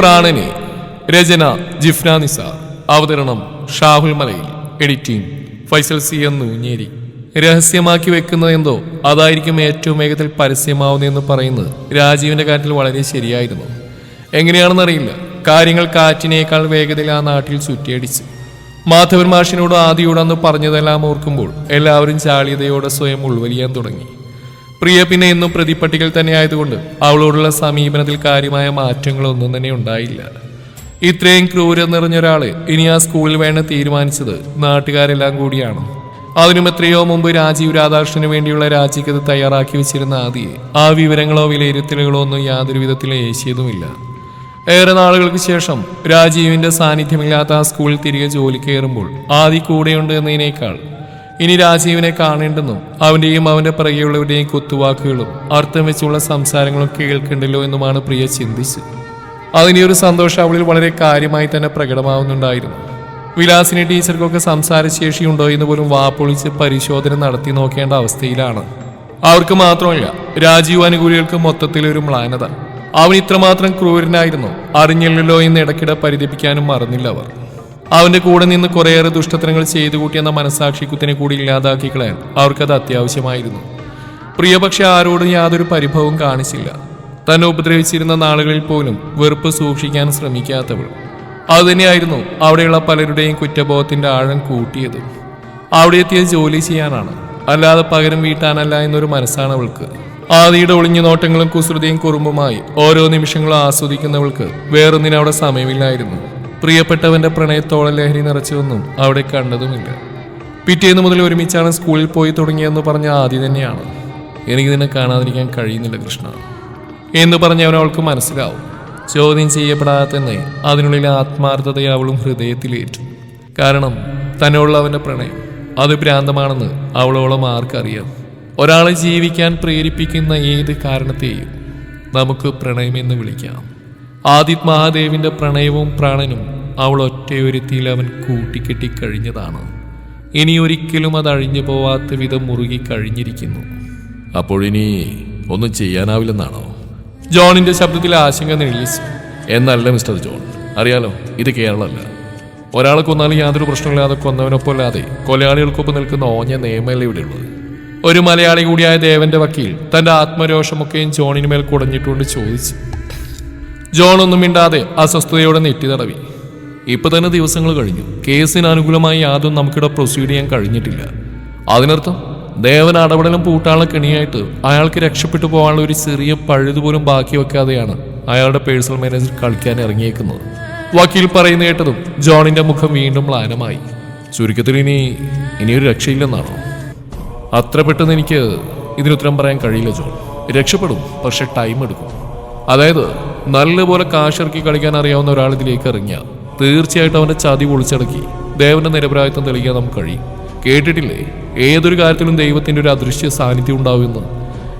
പ്രാണന് രചന ജിഫ്ന നിസാർ അവതരണം ഷാഹുൽ മലയിൽ. Editing Faisal C എന്ന് നൂഞ്ഞേരി. രഹസ്യമാക്കി വെക്കുന്നത് എന്തോ അതായിരിക്കും ഏറ്റവും വേഗത്തിൽ പരസ്യമാവുന്നതെന്ന് പറയുന്നത് രാജീവിന്റെ കാര്യത്തിൽ വളരെ ശരിയായിരുന്നു. എങ്ങനെയാണെന്നറിയില്ല. കാര്യങ്ങൾ കാറ്റിനേക്കാൾ വേഗതയിൽ ആ നാട്ടിൽ ചുറ്റിയടിച്ച്. മാധവൻ മാഷിനോട് ആദിയോട് അന്ന് പറഞ്ഞതെല്ലാം ഓർക്കുമ്പോൾ എല്ലാവരും ചാളിയതയോടെ സ്വയം ഉൾവലിയാൻ തുടങ്ങി. പ്രിയ പിന്നെ എന്നും പ്രതിപ്പട്ടികൾ തന്നെ ആയതുകൊണ്ട് അവളോടുള്ള സമീപനത്തിൽ കാര്യമായ മാറ്റങ്ങളൊന്നും തന്നെ ഉണ്ടായില്ല. ഇത്രയും ക്രൂരം നിറഞ്ഞ ഇനി ആ സ്കൂളിൽ വേണ്ട തീരുമാനിച്ചത് നാട്ടുകാരെല്ലാം കൂടിയാണ്. അതിനും എത്രയോ മുമ്പ് രാജീവ് രാധാകൃഷ്ണന് വേണ്ടിയുള്ള രാജിക്കത് തയ്യാറാക്കി വെച്ചിരുന്ന ആദിയെ ആ വിവരങ്ങളോ വിലയിരുത്തലുകളോ ഒന്നും യാതൊരു വിധത്തിലും ഏശിയതുമില്ല. ഏറെ നാളുകൾക്ക് ശേഷം രാജീവിന്റെ സാന്നിധ്യമില്ലാത്ത ആ സ്കൂളിൽ തിരികെ ജോലി കയറുമ്പോൾ ആദി കൂടെയുണ്ട് എന്നതിനേക്കാൾ ഇനി രാജീവിനെ കാണേണ്ടെന്നും അവന്റെയും അവന്റെ പിറകെയുള്ളവരുടെയും കുത്തുവാക്കുകളും അർത്ഥം വെച്ചുള്ള സംസാരങ്ങളും കേൾക്കണ്ടല്ലോ എന്നുമാണ് പ്രിയ ചിന്തിച്ചത്. അതിനെ ഒരു സന്തോഷം അവളിൽ വളരെ കാര്യമായി തന്നെ പ്രകടമാവുന്നുണ്ടായിരുന്നു. വിലാസിനി ടീച്ചർക്കൊക്കെ സംസാരശേഷിയുണ്ടോ എന്ന് പോലും വാപ്പൊളിച്ച് പരിശോധന നടത്തി നോക്കേണ്ട അവസ്ഥയിലാണ്. അവർക്ക് മാത്രമല്ല രാജീവ് അനുകൂലികൾക്ക് മൊത്തത്തിൽ ഒരു മ്ലാനത. അവൻ ഇത്രമാത്രം ക്രൂരനായിരുന്നു അറിഞ്ഞില്ലല്ലോ എന്ന് ഇടയ്ക്കിടെ പരിതപിക്കാനും മറന്നില്ല അവർ. അവന്റെ കൂടെ നിന്ന് കുറേയേറെ ദുഷ്ടത്തരങ്ങൾ ചെയ്തു കൂട്ടിയെന്ന മനസാക്ഷി കുത്തിനെ കൂടി ഇല്ലാതാക്കി കളയാൻ അവർക്കത് അത്യാവശ്യമായിരുന്നു. പ്രിയപക്ഷെ ആരോടും യാതൊരു പരിഭവവും കാണിച്ചില്ല. തന്നെ ഉപദ്രവിച്ചിരുന്ന നാളുകളിൽ പോലും വെറുപ്പ് സൂക്ഷിക്കാൻ ശ്രമിക്കാത്തവൾ. അതുതന്നെയായിരുന്നു അവിടെയുള്ള പലരുടെയും കുറ്റബോധത്തിന്റെ ആഴം കൂട്ടിയത്. അവിടെ എത്തിയ ജോലി ചെയ്യാനാണ്. അല്ലാതെ പകരം വീട്ടാനല്ല എന്നൊരു മനസ്സാണ് അവൾക്ക്. ആദിയുടെ ഒളിഞ്ഞു നോട്ടങ്ങളും കുസൃതിയും കുറുമ്പുമായി ഓരോ നിമിഷങ്ങളും ആസ്വദിക്കുന്നവൾക്ക് വേറൊന്നിനവിടെ സമയമില്ലായിരുന്നു. പ്രിയപ്പെട്ടവന്റെ പ്രണയത്തോളം ലഹരി നിറച്ചതൊന്നും അവിടെ കണ്ടതുമില്ല. പിറ്റേന്ന് മുതൽ ഒരുമിച്ചാണ് സ്കൂളിൽ പോയി തുടങ്ങിയെന്ന് പറഞ്ഞ ആദ്യ തന്നെയാണ്. എനിക്ക് നിന്നെ കാണാതിരിക്കാൻ കഴിയുന്നില്ല കൃഷ്ണ. എന്ന് പറഞ്ഞ അവൾക്ക് മനസ്സിലാവും. ചോദ്യം ചെയ്യപ്പെടാത്തെന്ന് അതിനുള്ളിൽ ആത്മാർത്ഥതയെ അവളും ഹൃദയത്തിലേറ്റു. കാരണം തന്നോടുള്ള അവന്റെ പ്രണയം. അത് ഭ്രാന്തമാണെന്ന് അവളോളം ആർക്കറിയാം. ഒരാളെ ജീവിക്കാൻ പ്രേരിപ്പിക്കുന്ന ഏത് കാരണത്തെയും നമുക്ക് പ്രണയമെന്ന് വിളിക്കാം. ആദിത് മഹാദേവിന്റെ പ്രണയവും പ്രാണനും അവൾ ഒറ്റയൊരുത്തിയിൽ അവൻ കൂട്ടിക്കെട്ടി കഴിഞ്ഞതാണ് ഇനി ഒരിക്കലും അത് അഴിഞ്ഞു പോവാത്ത വിധം മുറുകി കഴിഞ്ഞിരിക്കുന്നു. അപ്പോഴിനി ഒന്നും ചെയ്യാനാവില്ലെന്നാണോ? ജോണിന്റെ ശബ്ദത്തിൽ ആശങ്ക നെളിച്ചു എന്നല്ല മിസ്റ്റർ ജോൺ. അറിയാലോ ഇത് കേരളമല്ല. ഒരാളെ കൊന്നാലും യാതൊരു പ്രശ്നമില്ലാതെ കൊന്നവനൊപ്പമല്ലാതെ കൊലയാളികൾക്കൊപ്പം നിൽക്കുന്ന ഓഞ്ഞ നിയമമല്ലേ ഇവിടെയുള്ളത് ഒരു മലയാളി കൂടിയായ ദേവന്റെ വക്കീൽ തന്റെ ആത്മരോഷമൊക്കെയും ജോണിന് മേൽ കുടഞ്ഞിട്ടുകൊണ്ട് ചോദിച്ചു. ജോൺ ഒന്നും മിണ്ടാതെ അസ്വസ്ഥതയോടെ നെറ്റി തടവി. ഇപ്പൊ തന്നെ ദിവസങ്ങൾ കഴിഞ്ഞു. കേസിന് അനുകൂലമായി യാതൊന്നും നമുക്കിവിടെ പ്രൊസീഡ് ചെയ്യാൻ കഴിഞ്ഞിട്ടില്ല. അതിനർത്ഥം ദേവൻ അടപടലം പൂട്ടാനുള്ള കെണിയായിട്ട് അയാൾക്ക് രക്ഷപ്പെട്ടു പോകാനുള്ള ഒരു ചെറിയ പഴുതുപോലും ബാക്കി വെക്കാതെയാണ് അയാളുടെ പേഴ്സണൽ മാനേജർ കളിക്കാൻ ഇറങ്ങിയേക്കുന്നത്. വക്കീൽ പറയുന്ന കേട്ടതും ജോണിന്റെ മുഖം വീണ്ടും മ്ലാനമായി. ചുരുക്കത്തിൽ ഇനി ഇനിയൊരു രക്ഷയില്ലെന്നാണോ? അത്ര പെട്ടെന്ന് എനിക്ക് ഇതിനുത്തരം പറയാൻ കഴിയില്ല ജോൺ. രക്ഷപ്പെടും പക്ഷെ ടൈം എടുക്കും. അതായത് നല്ലപോലെ കാശിറക്കി കളിക്കാൻ അറിയാവുന്ന ഒരാൾ ഇതിലേക്ക് ഇറങ്ങിയ. തീർച്ചയായിട്ടും അവന്റെ ചതി പൊളിച്ചടക്കി. ദേവന്റെ നിരപരാധിത്വം തെളിയിക്കാൻ നമുക്ക് കഴിയും. കേട്ടിട്ടില്ലേ? ഏതൊരു കാര്യത്തിലും ദൈവത്തിന്റെ ഒരു അദൃശ്യ സാന്നിധ്യം ഉണ്ടാവുമെന്ന്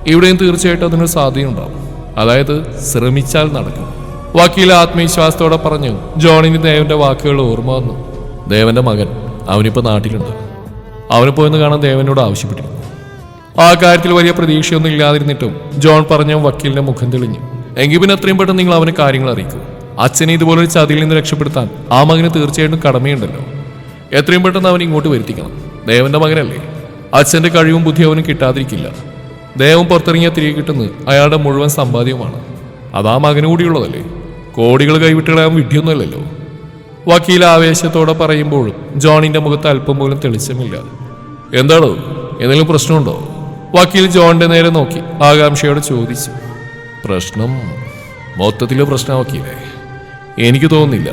ഇവിടെയും തീർച്ചയായിട്ടും അതിനൊരു സാധ്യത ഉണ്ടാവും. അതായത് ശ്രമിച്ചാൽ നടക്കും. വക്കീൽ ആത്മവിശ്വാസത്തോടെ പറഞ്ഞു ജോണിന് ദേവന്റെ വാക്കുകൾ ഓർമ്മ വന്നു. ദേവന്റെ മകൻ അവനിപ്പോ നാട്ടിലുണ്ട്. അവനെ പോയെന്ന് കാണാൻ ദേവനോട് ആവശ്യപ്പെട്ടിരുന്നു. ആ കാര്യത്തിൽ വലിയ പ്രതീക്ഷയൊന്നും ഇല്ലാതിരുന്നിട്ടും ജോൺ പറഞ്ഞ വക്കീലിന്റെ മുഖം തെളിഞ്ഞു. എങ്കിൽ പിന്നെ എത്രയും പെട്ടെന്ന് നിങ്ങൾ അവനെ കാര്യങ്ങൾ അറിയിക്കും. അച്ഛനെ ഇതുപോലൊരു ചതിയിൽ നിന്ന് രക്ഷപ്പെടുത്താൻ ആ മകന് തീർച്ചയായിട്ടും കടമയുണ്ടല്ലോ. എത്രയും പെട്ടെന്ന് അവൻ ഇങ്ങോട്ട് വരുത്തിക്കണം. ദേവന്റെ മകനല്ലേ? അച്ഛന്റെ കഴിവും ബുദ്ധി അവനും കിട്ടാതിരിക്കില്ല. ദേവം പുറത്തിറങ്ങിയാൽ തിരികെ കിട്ടുന്നത് അയാളുടെ മുഴുവൻ സമ്പാദ്യവുമാണ്. അതാ മകന് കൂടിയുള്ളതല്ലേ? കോടികൾ കൈവിട്ടുകളയാൻ വിഡ്ഢിയൊന്നുമല്ലല്ലോ. വക്കീൽ ആവേശത്തോടെ പറയുമ്പോഴും ജോണിന്റെ മുഖത്ത് അല്പം പോലും തെളിച്ചമില്ല. എന്താണോ? എന്തെങ്കിലും പ്രശ്നമുണ്ടോ? വക്കീൽ ജോണിന്റെ നേരെ നോക്കി ആകാംക്ഷയോടെ ചോദിച്ചു. പ്രശ്നം മൊത്തത്തിലെ പ്രശ്നമാക്കിയില്ലേ? എനിക്ക് തോന്നുന്നില്ല.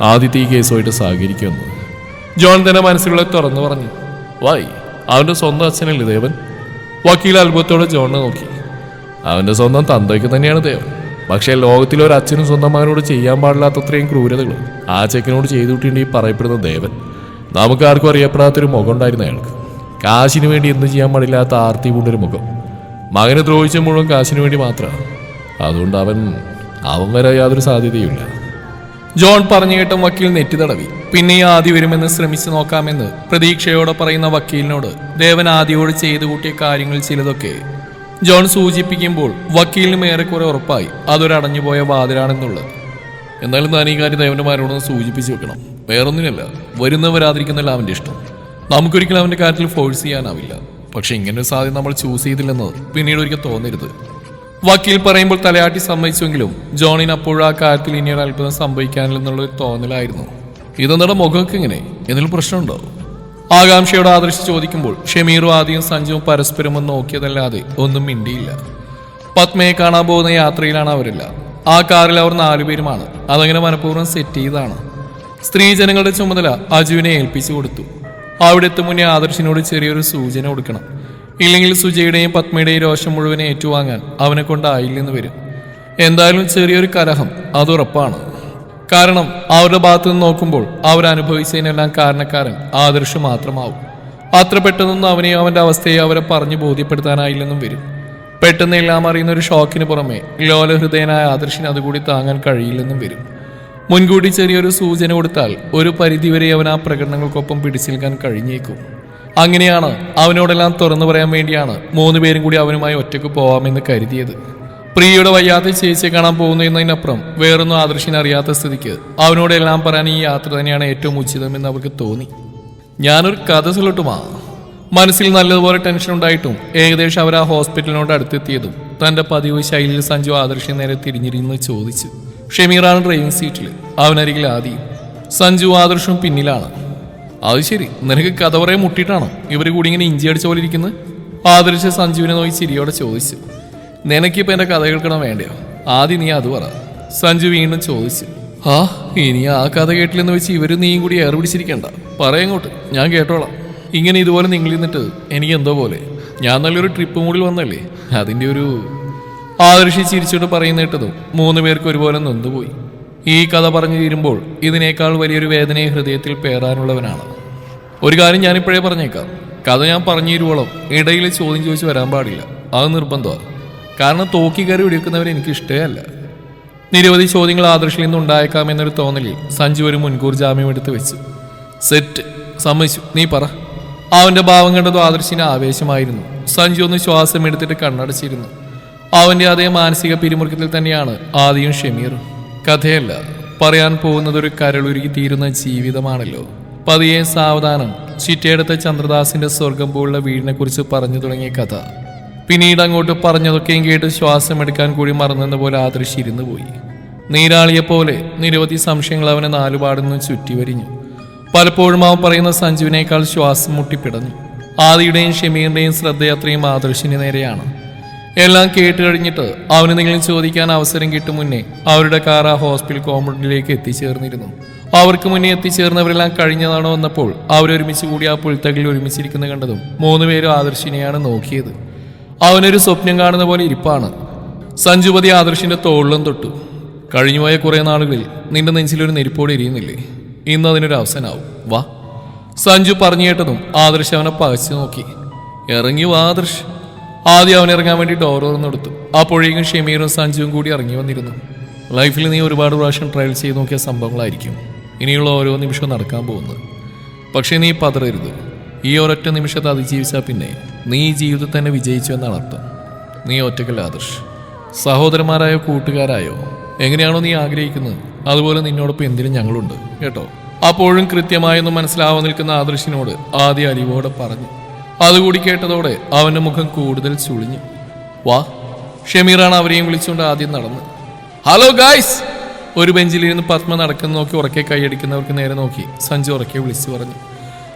ആദ്യത്തെ ഈ കേസുമായിട്ട് സഹകരിക്കുമെന്ന്. ജോൺ തന്നെ മനസ്സിലുള്ള തുറന്നു പറഞ്ഞു. വായി അവന്റെ സ്വന്തം അച്ഛനല്ലേ ദേവൻ? വക്കീൽ അത്ഭുതത്തോടെ ജോണിനെ നോക്കി. അവന്റെ സ്വന്തം തന്തയ്ക്ക് തന്നെയാണ് ദേവൻ. പക്ഷേ ലോകത്തിലെ ഒരു അച്ഛനും സ്വന്തം മകനോട് ചെയ്യാൻ പാടില്ലാത്തത്രയും ക്രൂരതകൾ ആ ചെക്കനോട് ചെയ്തു കിട്ടിയിട്ട് ഈ പറയപ്പെടുന്ന ദേവൻ. നമുക്ക് ആർക്കും അറിയപ്പെടാത്തൊരു മുഖം ഉണ്ടായിരുന്നു അയാൾക്ക്. കാശിന് വേണ്ടി എന്ത് ചെയ്യാൻ പാടില്ലാത്ത ആർത്തി പൂണ്ടൊരു മുഖം. മകനെ ദ്രോഹിച്ച മുഴുവൻ കാശിന് വേണ്ടി മാത്രമാണ്. അതുകൊണ്ട് അവൻ അവൻ വരെ യാതൊരു സാധ്യതയുമില്ല. ജോൺ പറഞ്ഞു കേട്ടും വക്കീൽ നെറ്റി തടവി പിന്നെ ഈ ആദ്യ വരുമെന്ന് ശ്രമിച്ചു നോക്കാമെന്ന് പ്രതീക്ഷയോടെ പറയുന്ന വക്കീലിനോട് ദേവൻ ആദ്യയോട് ചെയ്തു കൂട്ടിയ കാര്യങ്ങൾ ചിലതൊക്കെ ജോൺ സൂചിപ്പിക്കുമ്പോൾ വക്കീലിനും ഏറെക്കുറെ ഉറപ്പായി. അതൊരു അടഞ്ഞുപോയ വാതിലാണെന്നുള്ളത്. എന്നാലും ഞാൻ ഈ കാര്യം ദേവന്മാരോടൊന്ന് സൂചിപ്പിച്ചു വെക്കണം. വേറൊന്നിനല്ല വരുന്നവരാതിരിക്കുന്നല്ല അവന്റെ ഇഷ്ടം. നമുക്കൊരിക്കലും അവന്റെ കാര്യത്തിൽ ഫോഴ്സ് ചെയ്യാനാവില്ല. പക്ഷെ ഇങ്ങനൊരു സാധ്യത നമ്മൾ ചൂസ് ചെയ്തില്ലെന്ന് പിന്നീട് ഒരിക്കൽ തോന്നരുത്. വക്കീൽ പറയുമ്പോൾ തലയാട്ടി സമ്മതിച്ചുവെങ്കിലും ജോണിന് അപ്പോഴും ആ കാര്യത്തിൽ ഇനി ഒരു അത്ഭുതം സംഭവിക്കാനില്ലെന്നുള്ള ഒരു തോന്നലായിരുന്നു ഇതെന്താ മുഖമൊക്കെ ഇങ്ങനെ. എന്തെങ്കിലും പ്രശ്നമുണ്ടോ? ആകാംക്ഷയോട് ആദർശിച്ച് ചോദിക്കുമ്പോൾ ഷമീറും ആദ്യം സഞ്ജുവും പരസ്പരം ഒന്ന് നോക്കിയതല്ലാതെ ഒന്നും മിണ്ടിയില്ല. പത്മയെ കാണാൻ പോകുന്ന യാത്രയിലാണ് അവരെല്ലാം. ആ കാറിൽ അവർ നാലുപേരുമാണ് അതങ്ങനെ മനഃപൂർവം സെറ്റ് ചെയ്തതാണ്. സ്ത്രീജനങ്ങളുടെ ചുമതല അജുവിനെ ഏൽപ്പിച്ചു കൊടുത്തു. അവിടെ എത്തും മുന്നേ ആദർശിനോട് ചെറിയൊരു സൂചന കൊടുക്കണം. ഇല്ലെങ്കിൽ സുജയുടെയും പത്മയുടെയും രോഷം മുഴുവനെ ഏറ്റുവാങ്ങാൻ അവനെ കൊണ്ടായില്ലെന്ന് വരും. എന്തായാലും ചെറിയൊരു കലഹം അതുറപ്പാണ് കാരണം അവരുടെ ഭാഗത്തു നിന്ന് നോക്കുമ്പോൾ അവരനുഭവിച്ചതിനെല്ലാം കാരണക്കാരൻ ആദർശ് മാത്രമാവും. അത്ര പെട്ടെന്നൊന്നും അവനെയും അവന്റെ അവസ്ഥയെ അവരെ പറഞ്ഞു ബോധ്യപ്പെടുത്താനായില്ലെന്നും വരും. പെട്ടെന്ന് എല്ലാം അറിയുന്ന ഒരു ഷോക്കിന് പുറമെ ലോലഹൃദയനായ ആദർശിന് അതുകൂടി താങ്ങാൻ കഴിയില്ലെന്നും വരും. മുൻകൂട്ടി ചെറിയൊരു സൂചന കൊടുത്താൽ ഒരു പരിധിവരെ അവൻ ആ പ്രകടനങ്ങൾക്കൊപ്പം പിടിച്ചു നിൽക്കാൻ കഴിഞ്ഞേക്കും. അങ്ങനെയാണ്. അവനോടെല്ലാം തുറന്നു പറയാൻ വേണ്ടിയാണ്. മൂന്ന് പേരും കൂടി അവനുമായി ഒറ്റയ്ക്ക് പോവാമെന്ന് കരുതിയത്. പ്രിയയുടെ വയ്യാതെ ചേച്ചിയെ കാണാൻ പോകുന്നു എന്നതിനപ്പുറം വേറൊന്നും ആദർശിനെ അറിയാത്ത സ്ഥിതിക്ക് അവനോടെല്ലാം പറയാൻ ഈ യാത്ര തന്നെയാണ് ഏറ്റവും ഉചിതമെന്ന് അവർക്ക് തോന്നി. ഞാനൊരു കഥ ചൊല്ലട്ടുമാ. മനസ്സിൽ നല്ലതുപോലെ ടെൻഷൻ ഉണ്ടായിട്ടും ഏകദേശം അവർ ആ ഹോസ്പിറ്റലിനോട് അടുത്തെത്തിയതും തന്റെ പതിവ് ശൈലിയിൽ സഞ്ജു ആദർശി നേരെ തിരിഞ്ഞിരുന്നു ചോദിച്ചു. ഷെമീറാണ് ഡ്രൈവിംഗ് സീറ്റിൽ. അവനരികിൽ ആദ്യം. സഞ്ജു ആദർശും പിന്നിലാണ്. അത് ശരി. നിനക്ക് കഥ പറയാൻ മുട്ടിയിട്ടാണോ? ഇവർ കൂടി ഇങ്ങനെ ഇഞ്ചി അടിച്ച പോലെ ഇരിക്കുന്നത്? ആദർശ സഞ്ജുവിനെ നോക്കി ചിരിയോടെ ചോദിച്ചു. നിനക്കിപ്പോ എന്റെ കഥ കേൾക്കണം വേണ്ടയോ? ആദ്യം നീ അത് പറ. സഞ്ജു വീണ്ടും ചോദിച്ചു. ആ ഇനി ആ കഥ കേട്ടില്ലെന്ന് വെച്ച് ഇവർ നീയും കൂടി ഏറെ പറയങ്ങോട്ട് ഞാൻ കേട്ടോളാം. ഇങ്ങനെ ഇതുപോലെ നിങ്ങൾ നിന്നിട്ട് എനിക്ക് എന്തോ പോലെ. ഞാൻ നല്ലൊരു ട്രിപ്പ് മൂടിൽ വന്നല്ലേ. അതിന്റെ ഒരു ആദർശി ചിരിച്ചോട്ട് പറയുന്ന കേട്ടതും മൂന്ന് പേർക്ക് ഒരുപോലെ നൊന്തുപോയി. ഈ കഥ പറഞ്ഞു തീരുമ്പോൾ ഇതിനേക്കാൾ വലിയൊരു വേദനയെ ഹൃദയത്തിൽ പേറാനുള്ളവനാണ്. ഒരു കാര്യം ഞാനിപ്പോഴേ പറഞ്ഞേക്കാം. കഥ ഞാൻ പറഞ്ഞു തരുവോളം ഇടയിൽ ചോദ്യം ചോദിച്ച് വരാൻ പാടില്ല. അത് നിർബന്ധമാണ്. കാരണം തോക്കി കയറി വെടിവെക്കുന്നവരെ എനിക്ക് ഇഷ്ടമല്ല നിരവധി ചോദ്യങ്ങൾ ആദർശിൽ നിന്ന് ഉണ്ടായേക്കാമെന്നൊരു തോന്നലിൽ സഞ്ജു ഒരു മുൻകൂർ ജാമ്യം എടുത്ത് വെച്ചു. സെറ്റ് സമ്മതിച്ചു. നീ പറ. അവന്റെ ഭാവം കണ്ടതും ആദർശിന് ആവേശമായിരുന്നു. സഞ്ജു ഒന്ന് ശ്വാസം എടുത്തിട്ട് കണ്ണടച്ചിരുന്നു. അവന്റെ അതേ മാനസിക പിരിമുറുക്കത്തിൽ തന്നെയാണ് ആദ്യം ഷമീറും. കഥയല്ല. പറയാൻ പോകുന്നത് ഒരു കരളുരുകി തീരുന്ന ജീവിതമാണല്ലോ. പതിയെ സാവധാനം ചിറ്റയെടുത്ത ചന്ദ്രദാസിന്റെ സ്വർഗം പോലുള്ള വീടിനെ കുറിച്ച് പറഞ്ഞു തുടങ്ങിയ കഥ. പിന്നീട് അങ്ങോട്ട് പറഞ്ഞതൊക്കെയും കേട്ട് ശ്വാസമെടുക്കാൻ കൂടി മറന്നെന്ന പോലെ ആദർശി ഇരുന്നു പോയി. നീരാളിയെ പോലെ നിരവധി സംശയങ്ങൾ അവനെ നാലുപാടുന്നു ചുറ്റി വരിഞ്ഞു പലപ്പോഴും അവൻ പറയുന്ന സഞ്ജുവിനേക്കാൾ ശ്വാസം മുട്ടിപ്പിടഞ്ഞു. ആദിയുടെയും ഷമീറിന്റെയും ശ്രദ്ധയത്രയും ആദർശിന് നേരെയാണ്. എല്ലാം കേട്ട് കഴിഞ്ഞിട്ട് അവന് എന്തെങ്കിലും ചോദിക്കാൻ അവസരം കിട്ടും മുന്നേ അവരുടെ കാർ ആ ഹോസ്പിറ്റൽ കോമ്പൗണ്ടിലേക്ക് എത്തിച്ചേർന്നിരുന്നു. അവർക്ക് മുന്നേ എത്തിച്ചേർന്നവരെല്ലാം കഴിഞ്ഞതാണോ വന്നപ്പോൾ അവരൊരുമിച്ച് കൂടി ആ പുൽത്തകിൽ ഒരുമിച്ചിരിക്കുന്ന കണ്ടതും മൂന്നുപേരും ആദർശിനെയാണ് നോക്കിയത്. അവനൊരു സ്വപ്നം കാണുന്ന പോലെ ഇരിപ്പാണ്. സഞ്ജുപതി ആദർശിന്റെ തോളിലും തൊട്ടു. കഴിഞ്ഞുപോയ കുറെ നാളുകളിൽ നിന്റെ നെഞ്ചിലൊരു നെരിപ്പോടെ എരിയുന്നില്ലേ? ഇന്ന് അതിനൊരു അവസരമാവും വാ. സഞ്ജു പറഞ്ഞു കേട്ടതും ആദർശ് അവനെ പകച്ചു നോക്കി. ഇറങ്ങി വാ ആദർശ്. ആദ്യം അവൻ ഇറങ്ങാൻ വേണ്ടി ഡോർ ആ അപ്പോഴേക്കും ഷമീറും സഞ്ജുവും കൂടി ഇറങ്ങി വന്നിരുന്നു. ലൈഫിൽ നീ ഒരുപാട് പ്രാവശ്യം ട്രയൽ ചെയ്ത് നോക്കിയ സംഭവങ്ങളായിരിക്കും. ഇനിയുള്ള ഓരോ നിമിഷവും നടക്കാൻ പോകുന്നത്. പക്ഷേ നീ പതറരുത്. ഈ ഒരൊറ്റ നിമിഷത്തെ അതിജീവിച്ചാൽ പിന്നെ നീ ഈ ജീവിതത്തിൽ തന്നെ വിജയിച്ചു എന്നാണ് അർത്ഥം. നീ ഒറ്റക്കല്ല ആദർശ്. സഹോദരന്മാരായോ കൂട്ടുകാരായോ? എങ്ങനെയാണോ നീ ആഗ്രഹിക്കുന്നത്? അതുപോലെ നിന്നോടൊപ്പം എന്തിനും ഞങ്ങളുണ്ട്. കേട്ടോ? അപ്പോഴും കൃത്യമായൊന്നും മനസ്സിലാവാൻ നിൽക്കുന്ന ആദർശിനോട് ആദ്യ അലിവോടെ പറഞ്ഞു. അതുകൂടി കേട്ടതോടെ അവന്റെ മുഖം കൂടുതൽ ചുളിഞ്ഞു വാ ഷമീറാണ് അവരെയും വിളിച്ചുകൊണ്ട് ആദ്യം നടന്ന്. Hello guys! ഒരു ബെഞ്ചിലിരുന്ന് പത്മ നടക്കുന്ന നോക്കി ഉറക്കെ കൈയടിക്കുന്നവർക്ക് നേരെ നോക്കി സഞ്ജു ഉറക്കെ വിളിച്ചു പറഞ്ഞു.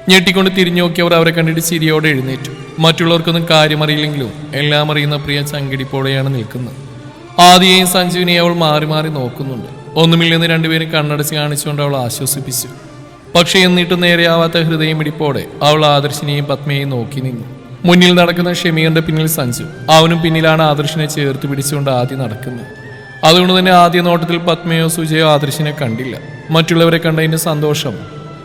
ഞെട്ടിക്കൊണ്ട് തിരിഞ്ഞു നോക്കി അവർ അവരെ കണ്ടിട്ട് ചിരിയോടെ എഴുന്നേറ്റു. മറ്റുള്ളവർക്കൊന്നും കാര്യമറിയില്ലെങ്കിലും എല്ലാം അറിയുന്ന പ്രിയ ചങ്കിടിപ്പോടെയാണ് നിൽക്കുന്നത്. ആദ്യയും സഞ്ജുവിനെ അവൾ മാറി മാറി നോക്കുന്നുണ്ട്. ഒന്നുമില്ലെന്ന് രണ്ടുപേരും കണ്ണടച്ച് കാണിച്ചുകൊണ്ട് അവൾ ആശ്വസിപ്പിച്ചു. പക്ഷെ എന്നിട്ടും നേരെയാവാത്ത ഹൃദയം ഇടിപ്പോടെ അവൾ ആദർശിനെയും പത്മയെയും നോക്കി നിന്നു. മുന്നിൽ നടക്കുന്ന ഷമീറിന്റെ പിന്നിൽ സഞ്ജു. അവനും പിന്നിലാണ് ആദർശിനെ ചേർത്ത് പിടിച്ചുകൊണ്ട് ആദ്യം നടക്കുന്നത്. അതുകൊണ്ട് തന്നെ ആദ്യ നോട്ടത്തിൽ പത്മയോ സുജയോ ആദർശിനെ കണ്ടില്ല. മറ്റുള്ളവരെ കണ്ടതിന്റെ സന്തോഷം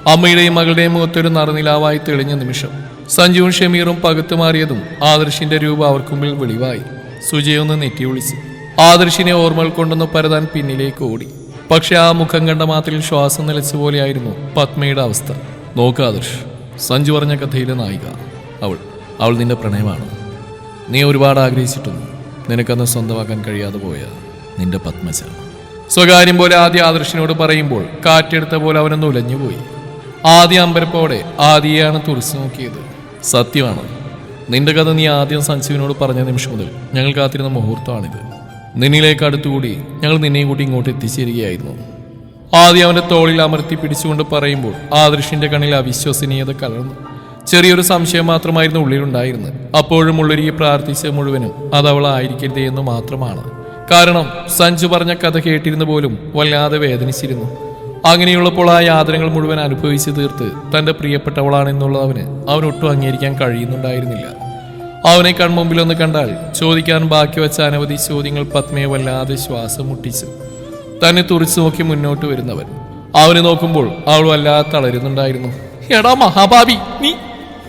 അമ്മയുടെയും മകളുടെയും മുഖത്തൊരു നറുനിലാവായി തെളിഞ്ഞ നിമിഷം. സഞ്ജുവും ഷമീറും പകുത്തു മാറിയതും ആദർശിന്റെ രൂപം അവർക്ക് മുമ്പിൽ വെളിവായി. സുജയൊന്ന് നെറ്റി വിളിച്ചു ആദർശിനെ ഓർമ്മകൾ കൊണ്ടൊന്ന് പരതാൻ പിന്നിലേക്ക് ഓടി. പക്ഷെ ആ മുഖം കണ്ട മാത്രയിൽ ശ്വാസം നിലച്ച പോലെയായിരുന്നു പത്മയുടെ അവസ്ഥ. നോക്ക് ആദർശ് സഞ്ജു പറഞ്ഞ കഥയിലെ നായിക അവൾ അവൾ നിന്റെ പ്രണയമാണ്. നീ ഒരുപാട് ആഗ്രഹിച്ചിട്ടുണ്ട്. നിനക്കന്ന് സ്വന്തമാക്കാൻ കഴിയാതെ പോയ നിന്റെ പത്മജ. സ്വകാര്യം പോലെ ആദ്യ ആദർശിനോട് പറയുമ്പോൾ കാറ്റെടുത്ത പോലെ അവനൊന്ന് ഉലഞ്ഞുപോയി. ആദ്യ അമ്പരപ്പോടെ ആദിയെയാണ് തുറച്ചു നോക്കിയത്. സത്യമാണ്. നിന്റെ കഥ നീ ആദ്യം സഞ്ജുവിനോട് പറഞ്ഞ നിമിഷം മുതൽ ഞങ്ങൾ കാത്തിരുന്ന മുഹൂർത്തമാണിത്. നിന്നിലേക്ക് അടുത്തുകൂടി ഞങ്ങൾ നിന്നെയും കൂടി ഇങ്ങോട്ട് എത്തിച്ചേരുകയായിരുന്നു. ആദ്യം അവന്റെ തോളിൽ അമർത്തി പിടിച്ചുകൊണ്ട് പറയുമ്പോൾ ആദർശിന്റെ കണ്ണിൽ അവിശ്വസനീയത കലർന്നു. ചെറിയൊരു സംശയം മാത്രമായിരുന്നു ഉള്ളിലുണ്ടായിരുന്നത്. അപ്പോഴും ഉള്ളൊരുക്കി പ്രാർത്ഥിച്ച മുഴുവനും അത് അവളായിരിക്കരുതേ എന്ന് മാത്രമാണ്. കാരണം സഞ്ജു പറഞ്ഞ കഥ കേട്ടിരുന്നു പോലും വല്ലാതെ വേദനിച്ചിരുന്നു. അങ്ങനെയുള്ളപ്പോൾ ആ യാതനകൾ മുഴുവൻ അനുഭവിച്ചു തീർത്ത് തന്റെ പ്രിയപ്പെട്ടവളാണെന്നുള്ളവന് അവന് അവനൊട്ടും അംഗീകരിക്കാൻ കഴിയുന്നുണ്ടായിരുന്നില്ല. അവനെ കൺമുമ്പിൽ ഒന്ന് കണ്ടാൽ ചോദിക്കാൻ ബാക്കി വെച്ച അനവധി ചോദ്യങ്ങൾ പത്മയെ വല്ലാതെ ശ്വാസം മുട്ടിച്ചു തന്നെ തുറിച്ചു നോക്കി മുന്നോട്ട് വരുന്നവൻ. അവനെ നോക്കുമ്പോൾ അവൾ വല്ലാതെ തളരുന്നുണ്ടായിരുന്നു. എടാ മഹാഭാവി നീ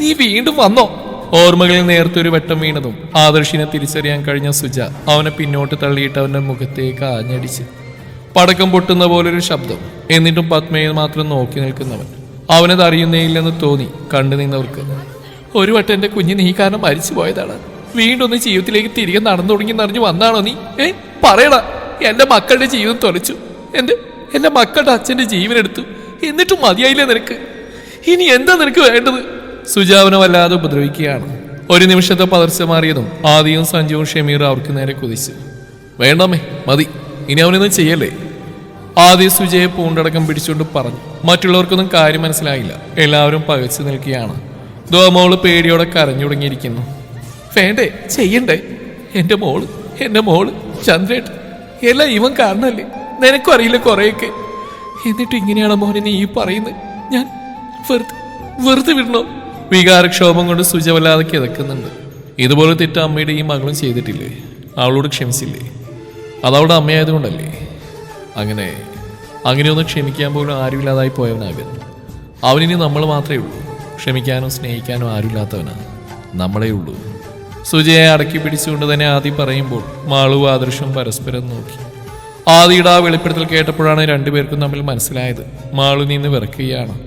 നീ വീണ്ടും വന്നോ? ഓർമ്മകളിൽ നേരത്തെ ഒരു വെട്ടം വീണതും ആദർശിനെ തിരിച്ചറിയാൻ കഴിഞ്ഞ സുജ അവനെ പിന്നോട്ട് തള്ളിയിട്ട് അവന്റെ മുഖത്തേക്ക് ആഞ്ഞടിച്ച്. പടക്കം പൊട്ടുന്ന പോലൊരു ശബ്ദം. എന്നിട്ടും പത്മയെ മാത്രം നോക്കി നിൽക്കുന്നവൻ. അവനത് അറിയുന്നേയില്ലെന്ന് തോന്നി കണ്ടു നിന്നവർക്ക്. ഒരു വട്ടം എന്റെ കുഞ്ഞ് നീ കാരണം മരിച്ചു പോയതാണ്. വീണ്ടും ഒന്ന് ജീവിതത്തിലേക്ക് തിരികെ നടന്നു തുടങ്ങി നിറഞ്ഞു വന്നാണോ നീ? ഏ പറയടാ. എന്റെ മക്കളുടെ ജീവിതം തൊലച്ചു. എന്റെ എന്റെ മക്കളുടെ അച്ഛന്റെ ജീവൻ എടുത്തു. എന്നിട്ടും മതിയായില്ലേ നിനക്ക്? ഇനി എന്താ നിനക്ക് വേണ്ടത്? സുജാവന വല്ലാതെ ഉപദ്രവിക്കുകയാണ്. ഒരു നിമിഷത്തെ പതർച്ച മാറിയതും ആദിയും സഞ്ജുവും ഷമീറും അവർക്ക് നേരെ കുതിച്ചു. വേണ്ടമേ മതി. ഇനി അവനൊന്നും ചെയ്യല്ലേ? ആദ്യ സുജയെ പൂണ്ടടക്കം പിടിച്ചുകൊണ്ട് പറഞ്ഞു. മറ്റുള്ളവർക്കൊന്നും കാര്യം മനസ്സിലായില്ല. എല്ലാവരും പകച്ചു നിൽക്കുകയാണ്. ദോമോൾ പേടിയോടെ കരഞ്ഞു തുടങ്ങിയിരിക്കുന്നു വേണ്ടേ ചെയ്യണ്ടേ? എന്റെ മോൾ എന്റെ മോൾ ചന്ദ്രേട്ട് എല്ലാം ഇവൻ കാരണല്ലേ? നിനക്കും അറിയില്ല കുറെയൊക്കെ? എന്നിട്ട് ഇങ്ങനെയാണ് മോനെ നീ പറയുന്നത് ഞാൻ വെറുതെ വെറുതെ വിടണോ? വികാരക്ഷോഭം കൊണ്ട് സുജവല്ലാതെ കിതക്കുന്നുണ്ട്. ഇതുപോലെ തെറ്റ അമ്മയുടെ ഈ മകളും ചെയ്തിട്ടില്ലേ? അവളോട് ക്ഷമിച്ചില്ലേ? അതവളുടെ അമ്മയായതുകൊണ്ടല്ലേ? അങ്ങനെ അങ്ങനെയൊന്നും ക്ഷമിക്കാൻ പോലും ആരുമില്ലാതായി പോയവനാകൻ അവനിനി നമ്മൾ മാത്രമേ ഉള്ളൂ. ക്ഷമിക്കാനോ സ്നേഹിക്കാനോ ആരുമില്ലാത്തവനാ. നമ്മളേ ഉള്ളൂ. സുജയെ അടക്കി പിടിച്ചുകൊണ്ട് തന്നെ ആദി പറയുമ്പോൾ മാളു ആദർശം പരസ്പരം നോക്കി. ആദിയുടെ ആ വെളിപ്പെടുത്തൽ കേട്ടപ്പോഴാണ് രണ്ടുപേർക്കും തമ്മിൽ മനസ്സിലായത്. മാളു നിന്ന് വിറക്കുകയാണ്.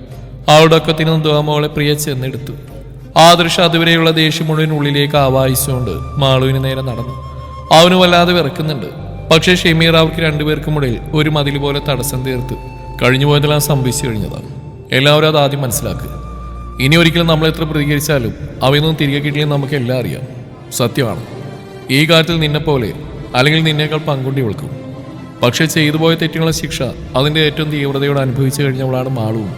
അവളുടെ ഒക്കത്തിന് ദ്വാമോളെ പ്രിയ ചെന്നെടുത്തു. ആദർശ അതുവരെയുള്ള ദേഷ്യം മുഴുവൻ ഉള്ളിലേക്ക് ആവാഹിച്ചുകൊണ്ട് മാളുവിന് നേരെ നടന്നു. അവന് വല്ലാതെ വിറക്കുന്നുണ്ട്. പക്ഷേ ഷെമീർ അവർക്ക് രണ്ടുപേർക്കും ഇടയിൽ ഒരു മതിൽ പോലെ തടസ്സം തീർത്ത്. കഴിഞ്ഞു പോയതെല്ലാം സംഭവിച്ചു കഴിഞ്ഞതാണ് എല്ലാവരും അത് ആദ്യം മനസ്സിലാക്കുക ഇനി ഒരിക്കലും നമ്മൾ എത്ര പ്രതികരിച്ചാലും അവയൊന്നും തിരികെ കിട്ടില്ലെന്ന് നമുക്ക് എല്ലാം അറിയാം. സത്യമാണ്. ഈ കാര്യത്തിൽ നിന്നെപ്പോലെ അല്ലെങ്കിൽ നിന്നേക്കാൾ പങ്കുണ്ടി വിൽക്കും പക്ഷേ ചെയ്തു പോയ തെറ്റിനുള്ള ശിക്ഷ അതിന്റെ ഏറ്റവും തീവ്രതയോടെ അനുഭവിച്ചു കഴിഞ്ഞവളാണ് മാളുവും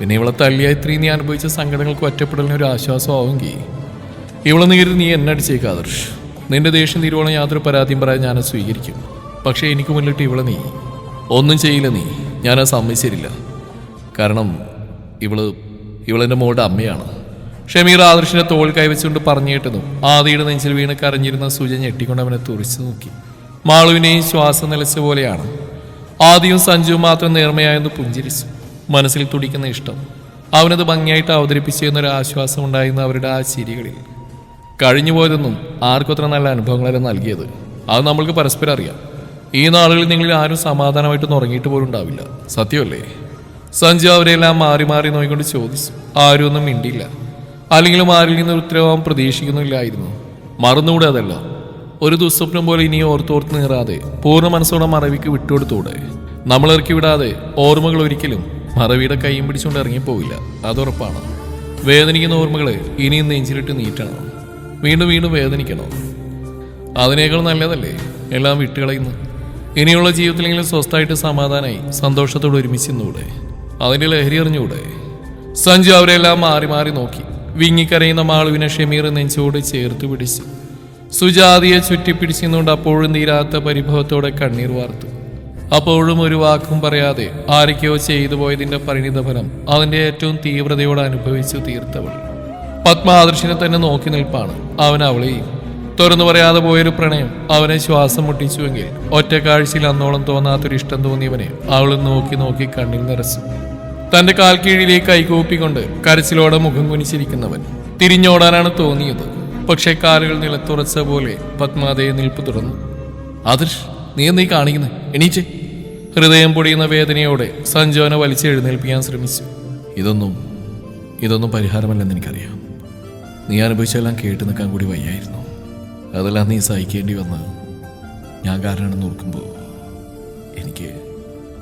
പിന്നെ ഇവളെ തല്ലിയായി ഇത്രയും നീ അനുഭവിച്ച സങ്കടങ്ങൾക്ക് ഒറ്റപ്പെടലിന് ഒരു ആശ്വാസമാവുമെങ്കിൽ ഇവളെ നീര് നീ എന്നെ അടിച്ചേക്ക് ആദർശ്. നിന്റെ ദേഷ്യം തീരുവോളം യാതൊരു പരാതിയും പറയാൻ ഞാനത് സ്വീകരിക്കും. പക്ഷേ എനിക്ക് മുന്നിട്ട് ഇവളെ നീ. ഒന്നും ചെയ്യില്ല നീ. ഞാനത് സമ്മതിച്ചിരില്ല. കാരണം ഇവൾ ഇവളെന്റെ മോളുടെ അമ്മയാണ്. ഷമീർ ആദർശിന്റെ തോൾ കൈവച്ചുകൊണ്ട് പറഞ്ഞു ആദിയുടെ നെഞ്ചിൽ വീണ് കരഞ്ഞിരുന്ന സൂചന ഞെട്ടിക്കൊണ്ട് അവനെ തുറിച്ചു നോക്കി. മാളുവിനെയും ശ്വാസം നിലച്ച പോലെയാണ്. ആദിയും സഞ്ജുവും മാത്രം നേർമയായെന്ന് പുഞ്ചിരിച്ചു. മനസ്സിൽ തുടിക്കുന്ന ഇഷ്ടം. അവനത് ഭംഗിയായിട്ട് അവതരിപ്പിച്ചു എന്നൊരു ആശ്വാസം ഉണ്ടായിരുന്ന അവരുടെ ആ ചിരികളിൽ. കഴിഞ്ഞു പോയതൊന്നും ആർക്കും അത്ര നല്ല അനുഭവങ്ങളല്ല നൽകിയത്. അത് നമ്മൾക്ക് പരസ്പരം അറിയാം. ഈ നാളുകളിൽ നിങ്ങളിൽ ആരും സമാധാനമായിട്ടൊന്നും ഉറങ്ങിയിട്ട് പോലും ഉണ്ടാവില്ല. സത്യമല്ലേ? സഞ്ജു അവരെല്ലാം മാറി മാറി നോയിക്കൊണ്ട് ചോദിച്ചു. ആരും ഒന്നും മിണ്ടിയില്ല. അല്ലെങ്കിലും ആരിൽ നിന്ന് ഉത്തരവാദം പ്രതീക്ഷിക്കുന്നില്ലായിരുന്നു. മറന്നുകൂടെ അതല്ല. ഒരു ദുസ്വപ്നം പോലെ ഇനി ഓർത്തോർത്ത് നീറാതെ പൂർണ മനസ്സോടെ മറവിക്ക് വിട്ടുകൊടുത്തൂടെ. നമ്മൾ ഇറക്കി വിടാതെ ഓർമ്മകൾ ഒരിക്കലും മറവിയുടെ കൈയും പിടിച്ചുകൊണ്ട് ഇറങ്ങിപ്പോവില്ല. അതുറപ്പാണ്. വേദനിക്കുന്ന ഓർമ്മകളെ ഇനിയും നെഞ്ചിലിട്ട് നീറ്റണം വീണ്ടും വീണ്ടും വേദനിക്കണം. അതിനേക്കാൾ നല്ലതല്ലേ എല്ലാം വിട്ടുകളയുന്നു ഇനിയുള്ള ജീവിതത്തിലെങ്കിലും സ്വസ്ഥമായിട്ട് സമാധാനമായി സന്തോഷത്തോടെ ഒരുമിച്ച് നിന്നൂടെ. അതിന്റെ ലഹരി അറിഞ്ഞുകൂടെ സഞ്ജു അവരെല്ലാം മാറി മാറി നോക്കി. വിങ്ങിക്കരയുന്ന മാളുവിനെ ഷമീർ നെഞ്ചോട് ചേർത്ത് പിടിച്ചു. സുജാതിയെ ചുറ്റിപ്പിടിച്ചുകൊണ്ട് അപ്പോഴും തീരാത്ത പരിഭവത്തോടെ കണ്ണീർ വാർത്തു. അപ്പോഴും ഒരു വാക്കും പറയാതെ ആരൊക്കെയോ ചെയ്തു പോയതിന്റെ പരിണിതഫലം അതിന്റെ ഏറ്റവും തീവ്രതയോടെ അനുഭവിച്ചു തീർത്തവൾ. പത്മാദർശിനെ തന്നെ നോക്കി നിൽപ്പാണ്. അവൻ അവളെയും തുറന്നു പറയാതെ പോയൊരു പ്രണയം അവനെ ശ്വാസം മുട്ടിച്ചുവെങ്കിൽ ഒറ്റ കാഴ്ചയിൽ അന്നോളം തോന്നാത്തൊരു ഇഷ്ടം തോന്നിയവനെ അവൾ നോക്കി നോക്കി കണ്ണിൽ നിറച്ചു. തന്റെ കാൽ കീഴിലേക്ക് കൈകൂപ്പിക്കൊണ്ട് കരച്ചിലോടെ മുഖം കുനിച്ചിരിക്കുന്നവൻ. തിരിഞ്ഞോടാനാണ് തോന്നിയത്. പക്ഷെ കാലുകൾ നിലത്തുറച്ച പോലെ പത്മാതയെ നിൽപ്പ് തുടർന്നു ആദർശ് നീ എന്നീ കാണിക്കുന്നത് എണീച്ചേ. ഹൃദയം പൊടിയുന്ന വേദനയോടെ സഞ്ജോനെ വലിച്ചെഴുന്നേൽപ്പിക്കാൻ ശ്രമിച്ചു. ഇതൊന്നും ഇതൊന്നും പരിഹാരമല്ലെന്ന് എനിക്കറിയാം. നീ അനുഭവിച്ചെല്ലാം കേട്ട് നിൽക്കാൻ കൂടി വയ്യായിരുന്നു. അതെല്ലാം നീ സഹിക്കേണ്ടി വന്ന് ഞാൻ കാരണമെന്ന് ഓർക്കുമ്പോൾ എനിക്ക്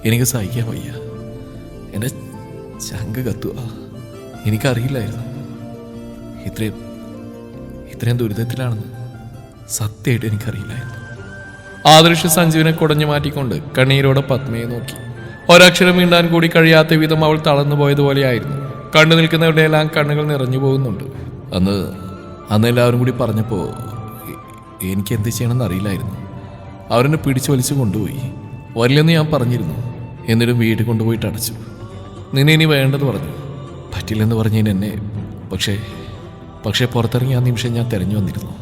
എനിക്ക് സഹിക്കാൻ വയ്യ. എന്റെ ചങ്ക് കത്തുക എനിക്കറിയില്ലായിരുന്നു. ഇത്രയും ഇത്രയും ദുരിതത്തിലാണെന്ന് സത്യമായിട്ട് എനിക്കറിയില്ലായിരുന്നു. ആദർശ് സഞ്ജീവിനെ കുടഞ്ഞു മാറ്റിക്കൊണ്ട് കണ്ണീരോടെ പത്മയെ നോക്കി. ഒരക്ഷരം മിണ്ടാൻ കൂടി കഴിയാത്ത വിധം അവൾ തളർന്നു പോയതുപോലെയായിരുന്നു. കണ്ടു നിൽക്കുന്നവരുടെയെല്ലാം കണ്ണുകൾ നിറഞ്ഞു പോകുന്നുണ്ട്. അന്ന് അന്ന് എല്ലാവരും കൂടി പറഞ്ഞപ്പോൾ എനിക്ക് എന്ത് ചെയ്യണമെന്ന് അറിയില്ലായിരുന്നു. അവരെന്നെ പിടിച്ചു വലിച്ചു കൊണ്ടുപോയി. വരില്ലെന്ന് ഞാൻ പറഞ്ഞിരുന്നു. എന്നിട്ടും വീട് കൊണ്ടുപോയിട്ട് അടച്ചു. നിന്നെ ഇനി വേണ്ടെന്ന് പറഞ്ഞു. പറ്റില്ലെന്ന് പറഞ്ഞതിന് എന്നെ പക്ഷേ പക്ഷേ പുറത്തിറങ്ങിയ ആ നിമിഷം ഞാൻ തിരഞ്ഞു വന്നിരുന്നു.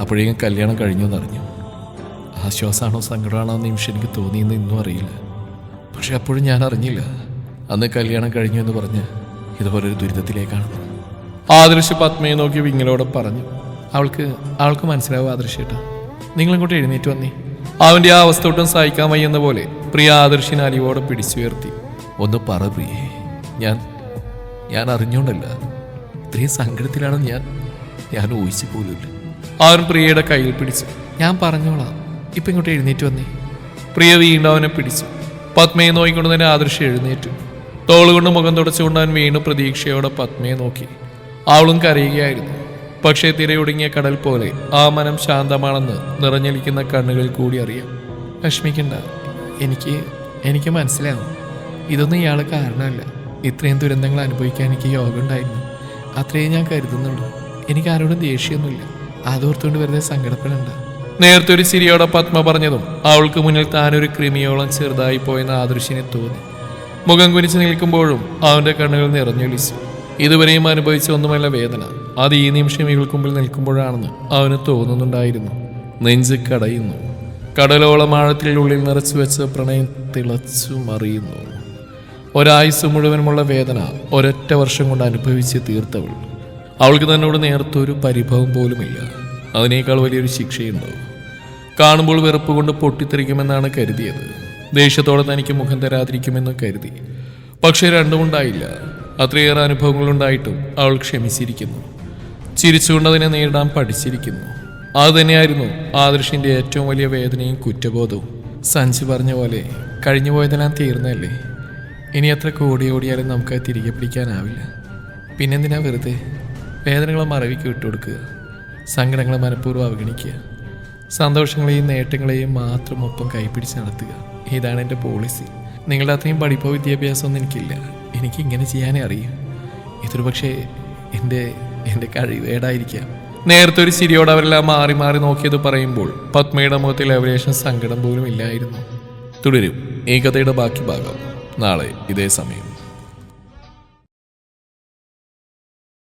അപ്പോഴേക്കും കല്യാണം കഴിഞ്ഞു എന്നറിഞ്ഞു ആശ്വാസമാണോ സങ്കടമാണോ ആ നിമിഷം എനിക്ക് തോന്നിയെന്ന് ഇന്നും അറിയില്ല. പക്ഷെ അപ്പോഴും ഞാൻ അറിഞ്ഞില്ല. അന്ന് കല്യാണം കഴിഞ്ഞു എന്ന് പറഞ്ഞ് ഇതുപോലൊരു ദുരിതത്തിലേക്കാണ് ആദർശ് പത്മയെ നോക്കി വിങ്ങലോടെ പറഞ്ഞു. അവൾക്ക് അവൾക്ക് മനസ്സിലാവും ആദർശേട്ടാ നിങ്ങളിങ്ങോട്ട് എഴുന്നേറ്റ് വന്നേ. അവന്റെ ആ അവസ്ഥ ഒട്ടും സഹിക്കാൻ വയ്യെന്ന പോലെ പ്രിയ ആദർശിനെ അലിവോടെ പിടിച്ചുയർത്തി. ഒന്ന് പറ പ്രിയേ. ഞാൻ ഞാൻ അറിഞ്ഞോണ്ടല്ല. ഇത്രയും സങ്കടത്തിലാണ് ഞാൻ ഞാൻ ഊഹിച്ചു പോലുമില്ല. അവൻ പ്രിയയുടെ കയ്യിൽ പിടിച്ചു. ഞാൻ പറഞ്ഞോളാം. ഇപ്പം ഇങ്ങോട്ട് എഴുന്നേറ്റ് വന്നേ. പ്രിയ വീണ്ടും അവനെ പിടിച്ചു. പത്മയെ നോക്കിക്കൊണ്ട് തന്നെ ആദർശ് എഴുന്നേറ്റു. തോളുകൊണ്ട് മുഖം തുടച്ചുകൊണ്ട് അവൻ വീണ്ടും പ്രതീക്ഷയോടെ പത്മയെ നോക്കി. അവളും കരയുകയായിരുന്നു. പക്ഷേ തിരയൊടുങ്ങിയ കടൽ പോലെ ആ മനം ശാന്തമാണെന്ന് നിറഞ്ഞിരിക്കുന്ന കണ്ണുകളിൽ കൂടി അറിയാം. വിഷമിക്കണ്ട. എനിക്ക് എനിക്ക് മനസ്സിലാവും. ഇതൊന്നും ഇയാൾ കാരണമല്ല. ഇത്രയും ദുരന്തങ്ങൾ അനുഭവിക്കാൻ എനിക്ക് യോഗം ഉണ്ടായിരുന്നു. അത്രയും ഞാൻ കരുതുന്നുള്ളൂ. എനിക്ക് ആരോടും ദേഷ്യമൊന്നുമില്ല. അതോർത്തുകൊണ്ട് വെറുതെ സങ്കടപ്പെടണ്ട. നേരത്തെ ഒരു സിരിയോടെ പത്മ പറഞ്ഞതും അവൾക്ക് മുന്നിൽ താനൊരു ക്രിമിയോളം ചെറുതായി പോയെന്ന് ആദൃശ്യനെ തോന്നി. മുഖം കുനിച്ച് നിൽക്കുമ്പോഴും അവന്റെ കണ്ണുകൾ നിറഞ്ഞൊലിച്ചു. ഇതുവരെയും അനുഭവിച്ച ഒന്നുമല്ല വേദന. അത് ഈ നിമിഷം ഇവൾക്ക് മുമ്പിൽ നിൽക്കുമ്പോഴാണെന്ന് അവന് തോന്നുന്നുണ്ടായിരുന്നു. നെഞ്ച് കടയുന്നു. കടലോളം ആഴത്തിൽ ഉള്ളിൽ നിറച്ചു വെച്ച പ്രണയം തിളച്ചു മറിയുന്നു ഒരായുസ് മുഴുവനുമുള്ള വേദന ഒരൊറ്റ വർഷം കൊണ്ട് അനുഭവിച്ച് തീർത്തവൾ. അവൾക്ക് തന്നോട് നേർത്തൊരു പരിഭവം പോലുമില്ല. അതിനേക്കാൾ വലിയൊരു ശിക്ഷയുണ്ടോ? കാണുമ്പോൾ വെറുപ്പ് കൊണ്ട് പൊട്ടിത്തെറിക്കുമെന്നാണ് കരുതിയത്. ദേഷ്യത്തോടെ തനിക്ക് മുഖം തരാതിരിക്കുമെന്ന് കരുതി. പക്ഷേ രണ്ടുമുണ്ടായില്ല. അത്രയേറെ അനുഭവങ്ങളുണ്ടായിട്ടും അവൾ ക്ഷമിച്ചിരിക്കുന്നു. ചിരിച്ചുകൊണ്ട് അതിനെ നേരിടാൻ പഠിച്ചിരിക്കുന്നു. അത് തന്നെയായിരുന്നു ആദർശിന്റെ ഏറ്റവും വലിയ വേദനയും കുറ്റബോധവും. സഞ്ചി പറഞ്ഞ പോലെ കഴിഞ്ഞു പോയതെല്ലാം തീർന്നല്ലേ ഇനി എത്ര കോടി ഓടിയാലും നമുക്ക് തിരികെ പിടിക്കാനാവില്ല. പിന്നെന്തിനാ വെറുതെ? വേദനകളെ മറവിക്ക് വിട്ടുകൊടുക്കുക സങ്കടങ്ങളെ മനഃപൂർവം അവഗണിക്കുക. സന്തോഷങ്ങളെയും നേട്ടങ്ങളെയും മാത്രം ഒപ്പം കൈപ്പിടിച്ച് നടത്തുക. ഇതാണ് എന്റെ പോളിസി നിങ്ങളുടെ അത്രയും പഠിപ്പോ വിദ്യാഭ്യാസമൊന്നും എനിക്കില്ല. എനിക്ക് ഇങ്ങനെ ചെയ്യാനേ അറിയും. ഇതൊരു പക്ഷേ എന്റെ എന്റെ കഴിവേടായിരിക്കാം. നേരത്തെ ഒരു ചിരിയോട് അവരെല്ലാം മാറി മാറി നോക്കിയത് പറയുമ്പോൾ പത്മയുടെ മുഖത്തിൽ അവരേഷൻ സങ്കടം പോലും ഇല്ലായിരുന്നു. തുടരും. ഈ കഥയുടെ ബാക്കി ഭാഗം. നാളെ ഇതേ സമയം.